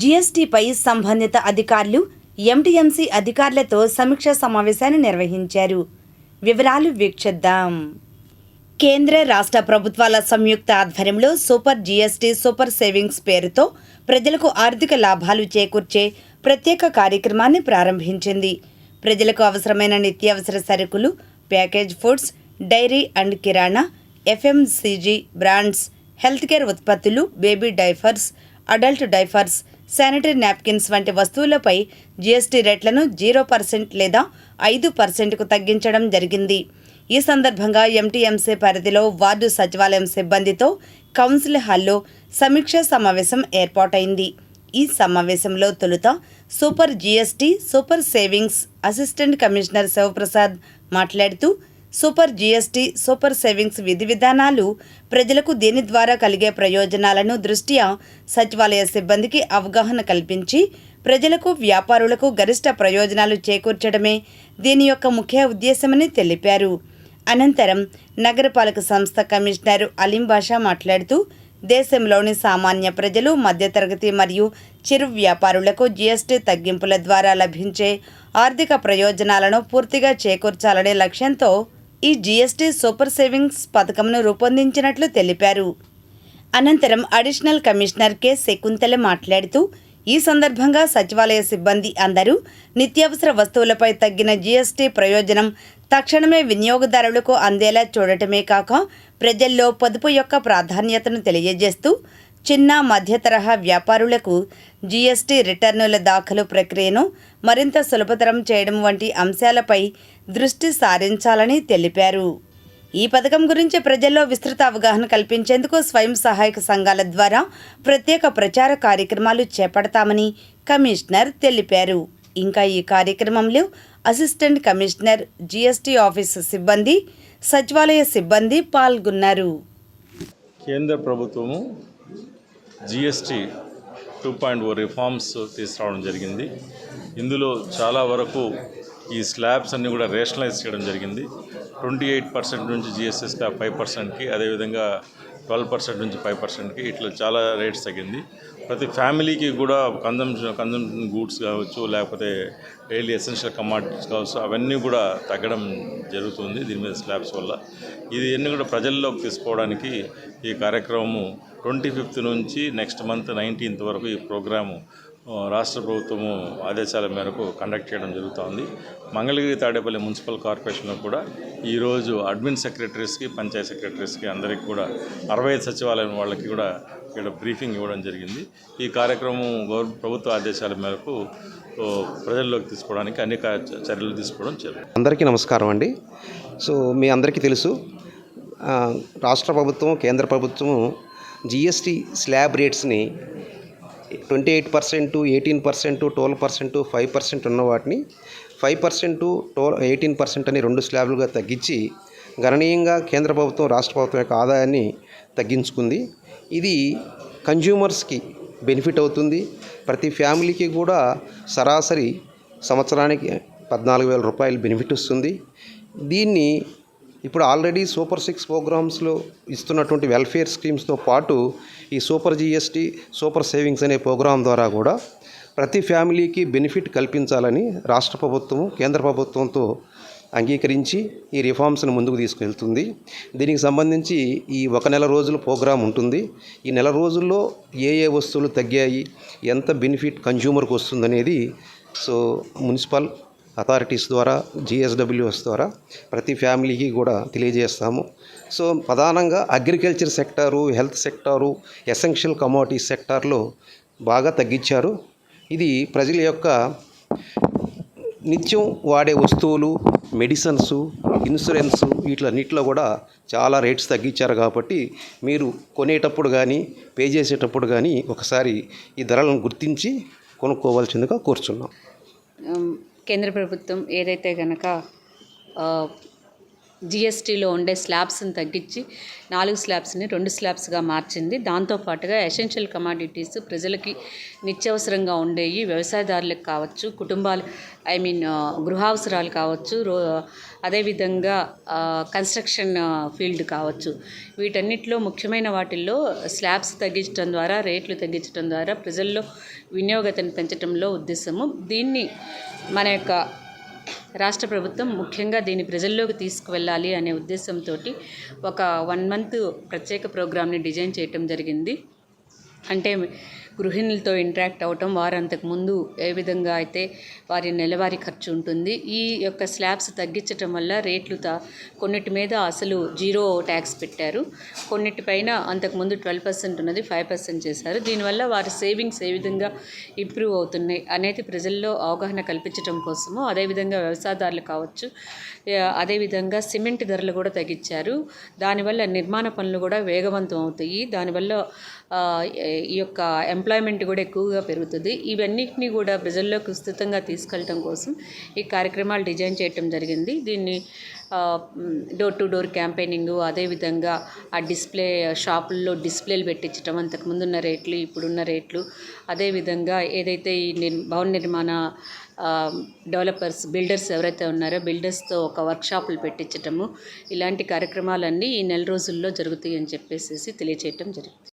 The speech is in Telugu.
జీఎస్టీపై సంబంధిత అధికారులు ఎంటీఎంసీ అధికారులతో సమీక్ష సమావేశాన్ని నిర్వహించారు. వివరాలు వీక్షిద్దాం. కేంద్ర రాష్ట్ర ప్రభుత్వాల సంయుక్త ఆధ్వర్యంలో సూపర్ జీఎస్టీ సూపర్ సేవింగ్స్ పేరుతో ప్రజలకు ఆర్థిక లాభాలు చేకూర్చే ప్రత్యేక కార్యక్రమాన్ని ప్రారంభించింది. ప్రజలకు అవసరమైన నిత్యావసర సరుకులు package foods dairy and kirana FMCG brands health care ఉత్పత్తులు baby diapers adult diapers sanitary napkins వంటి వస్తువులపై జీఎస్టీ రేట్లను జీరో పర్సెంట్ లేదా ఐదు పర్సెంట్కు తగ్గించడం జరిగింది. ఈ సందర్భంగా ఎంటీఎంసీ పరిధిలో వార్డు సచివాలయం సిబ్బందితో కౌన్సిల్ హాల్లో సమీక్షా సమావేశం ఏర్పాటైంది. ఈ సమావేశంలో తొలుత super GST super savings assistant commissioner Shivaprasad మాట్లాడుతూ సూపర్ జీఎస్టీ సూపర్ సేవింగ్స్ విధి విధానాలు ప్రజలకు దీని ద్వారా కలిగే ప్రయోజనాలను దృష్ట్యా సచివాలయ సిబ్బందికి అవగాహన కల్పించి ప్రజలకు వ్యాపారులకు గరిష్ట ప్రయోజనాలు చేకూర్చడమే దీని యొక్క ముఖ్య ఉద్దేశమని తెలిపారు. అనంతరం నగరపాలక సంస్థ కమిషనర్ అలీం బాషా మాట్లాడుతూ దేశంలోని సామాన్య ప్రజలు మధ్యతరగతి మరియు చిరు వ్యాపారులకు జీఎస్టీ తగ్గింపుల ద్వారా లభించే ఆర్థిక ప్రయోజనాలను పూర్తిగా చేకూర్చాలనే లక్ష్యంతో ఈ జీఎస్టీ సూపర్ సేవింగ్స్ పథకంను రూపొందించినట్లు తెలిపారు. అనంతరం అడిషనల్ కమిషనర్ కె. శకుంతల మాట్లాడుతూ ఈ సందర్భంగా సచివాలయ సిబ్బంది అందరూ నిత్యావసర వస్తువులపై తగ్గిన జీఎస్టీ ప్రయోజనం తక్షణమే వినియోగదారులకు అందేలా చూడటమే కాక ప్రజల్లో పొదుపు యొక్క ప్రాధాన్యతను తెలియజేస్తూ చిన్న మధ్య తరహా వ్యాపారులకు జీఎస్టీ రిటర్నుల దాఖలు ప్రక్రియను మరింత సులభతరం చేయడం వంటి అంశాలపై దృష్టి సారించాలని తెలిపారు. ఈ పథకం గురించి ప్రజల్లో విస్తృత అవగాహన కల్పించేందుకు స్వయం సహాయక సంఘాల ద్వారా ప్రత్యేక ప్రచార కార్యక్రమాలు చేపడతామని కమిషనర్ తెలిపారు. ఇంకా ఈ కార్యక్రమంలో అసిస్టెంట్ కమిషనర్ జీఎస్టీ ఆఫీసు సిబ్బంది సచివాలయ సిబ్బంది పాల్గొన్నారు. కేంద్ర ప్రభుత్వము GST two point O reforms తీసుకురావడం జరిగింది. ఇందులో చాలా వరకు ఈ స్లాబ్స్ అన్నీ కూడా రేషనలైజ్ చేయడం జరిగింది. ట్వంటీ ఎయిట్ పర్సెంట్ నుంచి జిఎస్టీ స్లాబ్ ఫైవ్ పర్సెంట్కి అదేవిధంగా ట్వెల్వ్ పర్సెంట్ నుంచి ఫైవ్ పర్సెంట్కి ఇట్లా చాలా రేట్స్ తగ్గింది. ప్రతి ఫ్యామిలీకి కూడా కన్జంప్షన్ కన్జంప్షన్ గూడ్స్ కావచ్చు లేకపోతే డైలీ ఎసెన్షియల్ కమాడిటీస్ కావచ్చు అవన్నీ కూడా తగ్గడం జరుగుతుంది దీని మీద స్లాబ్స్ వల్ల. ఇది అన్ని కూడా ప్రజల్లోకి తీసుకోవడానికి ఈ కార్యక్రమము ట్వంటీ ఫిఫ్త్ నుంచి నెక్స్ట్ మంత్ నైన్టీన్త్ వరకు ఈ ప్రోగ్రాము రాష్ట్ర ప్రభుత్వము ఆదేశాల మేరకు కండక్ట్ చేయడం జరుగుతోంది. మంగళగిరి తాడేపల్లి మున్సిపల్ కార్పొరేషన్లో కూడా ఈరోజు అడ్మిన్ సెక్రటరీస్కి పంచాయత్ సెక్రటరీస్కి అందరికీ కూడా అరవై ఐదు సచివాలయం వాళ్ళకి కూడా ఇక్కడ బ్రీఫింగ్ ఇవ్వడం జరిగింది. ఈ కార్యక్రమం గౌరవ ప్రభుత్వ ఆదేశాల మేరకు ప్రజల్లోకి తీసుకోవడానికి అన్ని చర్యలు తీసుకోవడం జరుగుతుంది అందరికీ నమస్కారం అండి. సో మీ అందరికీ తెలుసు రాష్ట్ర ప్రభుత్వం కేంద్ర ప్రభుత్వము GST slab రేట్స్ని twenty eight percent eighteen percent twelve percent five percent ఉన్న వాటిని five percent twelve eighteen percent అని రెండు స్లాబ్లుగా తగ్గించి గణనీయంగా కేంద్ర ప్రభుత్వం రాష్ట్ర ప్రభుత్వం యొక్క ఆదాయాన్ని తగ్గించుకుంది. ఇది కన్జ్యూమర్స్కి బెనిఫిట్ అవుతుంది. ప్రతి ఫ్యామిలీకి కూడా సరాసరి సంవత్సరానికి పద్నాలుగు వేల రూపాయలు బెనిఫిట్ వస్తుంది. దీన్ని ఇప్పుడు ఆల్రెడీ సూపర్ సిక్స్ ప్రోగ్రామ్స్లో ఇస్తున్నటువంటి వెల్ఫేర్ స్కీమ్స్తో పాటు ఈ సూపర్ జిఎస్టీ సూపర్ సేవింగ్స్ అనే ప్రోగ్రాం ద్వారా కూడా ప్రతి ఫ్యామిలీకి బెనిఫిట్ కల్పించాలని రాష్ట్ర ప్రభుత్వము కేంద్ర ప్రభుత్వంతో అంగీకరించి ఈ రిఫార్మ్స్ను ముందుకు తీసుకెళ్తుంది. దీనికి సంబంధించి ఈ ఒక నెల రోజుల ప్రోగ్రాం ఉంటుంది. ఈ నెల రోజుల్లో ఏ ఏ వస్తువులు తగ్గాయి ఎంత బెనిఫిట్ కన్జ్యూమర్కి వస్తుందనేది సో మున్సిపల్ అథారిటీస్ ద్వారా జిఎస్డబ్ల్యూఎస్ ద్వారా ప్రతి ఫ్యామిలీకి కూడా తెలియజేస్తాము. సో ప్రధానంగా agriculture sector health sector essential commodity సెక్టార్లో బాగా తగ్గించారు. ఇది ప్రజల యొక్క నిత్యం వాడే వస్తువులు మెడిసిన్స్ ఇన్సూరెన్స్ వీటిలన్నిటిలో కూడా చాలా రేట్స్ తగ్గించారు కాబట్టి మీరు కొనేటప్పుడు కానీ పే చేసేటప్పుడు కానీ ఒకసారి ఈ ధరలను గుర్తించి కొనుక్కోవాల్సిందిగా కోరుచున్నాం. కేంద్ర ప్రభుత్వం ఏదైతే కనుక జిఎస్టీలో ఉండే స్లాబ్స్ని తగ్గించి నాలుగు స్లాబ్స్ని రెండు స్లాబ్స్గా మార్చింది. దాంతోపాటుగా ఎసెన్షియల్ కమాడిటీస్ ప్రజలకి నిత్యవసరంగా ఉండేవి వ్యవసాయదారులకు కావచ్చు కుటుంబాలు ఐ మీన్ గృహావసరాలు కావచ్చు రో అదేవిధంగా కన్స్ట్రక్షన్ ఫీల్డ్ కావచ్చు. వీటన్నిటిలో ముఖ్యమైన వాటిల్లో స్లాబ్స్ తగ్గించడం ద్వారా రేట్లు తగ్గించడం ద్వారా ప్రజల్లో వినియోగతను పెంచడంలో ఉద్దేశము. దీన్ని మన యొక్క రాష్ట్ర ప్రభుత్వం ముఖ్యంగా దీన్ని ప్రజల్లోకి తీసుకువెళ్ళాలి అనే ఉద్దేశంతో ఒక వన్ మంత్ ప్రత్యేక ప్రోగ్రామ్ని డిజైన్ చేయటం జరిగింది. అంటే గృహిణులతో ఇంటరాక్ట్ అవటం వారు ముందు ఏ విధంగా అయితే వారి నెలవారీ ఖర్చు ఉంటుంది. ఈ యొక్క స్లాబ్స్ తగ్గించటం వల్ల రేట్లు త కొన్నిటి మీద అసలు జీరో ట్యాక్స్ పెట్టారు. కొన్నిటిపైన అంతకుముందు ట్వెల్వ్ పర్సెంట్ ఉన్నది ఫైవ్ పర్సెంట్ చేశారు. దీనివల్ల వారి సేవింగ్స్ ఏ విధంగా ఇంప్రూవ్ అవుతున్నాయి అనేది ప్రజల్లో అవగాహన కల్పించడం కోసము అదేవిధంగా వ్యవసాయదారులు కావచ్చు అదేవిధంగా సిమెంట్ ధరలు కూడా తగ్గించారు. దానివల్ల నిర్మాణ పనులు కూడా వేగవంతం అవుతాయి. దానివల్ల ఈ యొక్క ఎంప్లాయ్మెంట్ కూడా ఎక్కువగా పెరుగుతుంది. ఇవన్నిటిని కూడా ప్రజల్లోకి విస్తృతంగా తీసుకెళ్ళటం కోసం ఈ కార్యక్రమాలు డిజైన్ చేయటం జరిగింది. దీన్ని డోర్ టు డోర్ క్యాంపెయినింగ్ అదేవిధంగా ఆ డిస్ప్లే షాపుల్లో డిస్ప్లేలు పెట్టించడం అంతకుముందున్న రేట్లు ఇప్పుడున్న రేట్లు అదేవిధంగా ఏదైతే ఈ నిర్ భవన నిర్మాణ డెవలపర్స్ బిల్డర్స్ ఎవరైతే ఉన్నారో బిల్డర్స్తో ఒక వర్క్షాపులు పెట్టించటము ఇలాంటి కార్యక్రమాలన్నీ ఈ నెల రోజుల్లో జరుగుతాయి అని చెప్పేసి తెలియచేయటం జరిగింది.